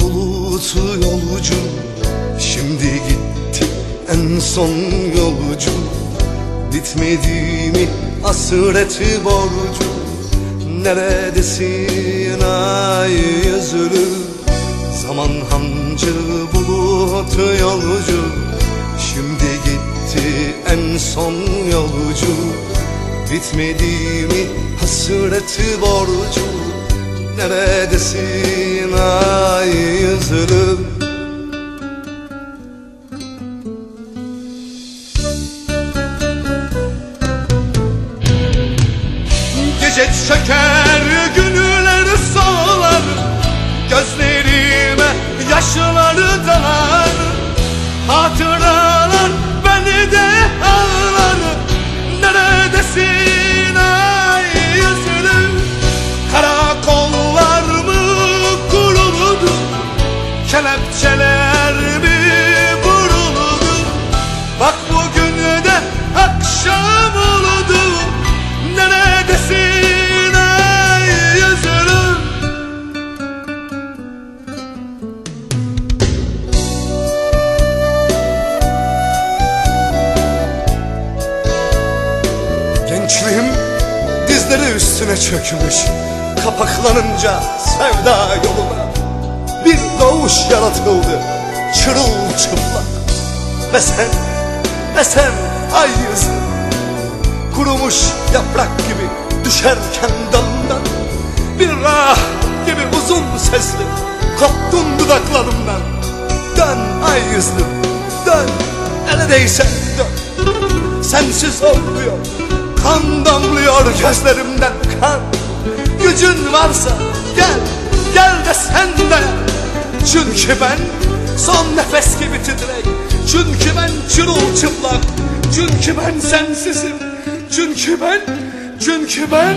bulutu yolcu. Şimdi gitti en son yolcu. Bitmedi mi hasreti borcu? Neredesin ay yüzlü? Zaman hancı bulutu yolcu. Şimdi gitti en son yolcu. Bitmedi mi hasreti borcu Neredesin? Ay yüzlüm Gece çöker günler solar Gözlerime yaşları dalar Kelepçeler mi vuruldu? Bak bugün de akşam oldu. Neredesin ay yüzlüm Gençliğim dizleri üstüne çökmüş. Kapaklanınca sevda yoluna yaratıldı. Çırılçıplak. Ve sen, ve sen ay yüzü Kurumuş yaprak gibi düşerken dalından Bir rah gibi uzun sesli koptun dudaklarımdan. Dön ay yüzlüm dön. Neredeyse dön. Sensiz olmuyor Kan damlıyor gözlerimden kan. Gücün varsa gel Gel de sen de çünkü ben son nefes gibi titrek. Çünkü ben çırılçıplak. Çünkü ben sensizim. Çünkü ben, çünkü ben.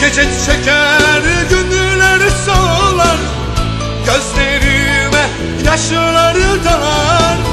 Gece çeker günler sağlar Gözlerime yaşları dalar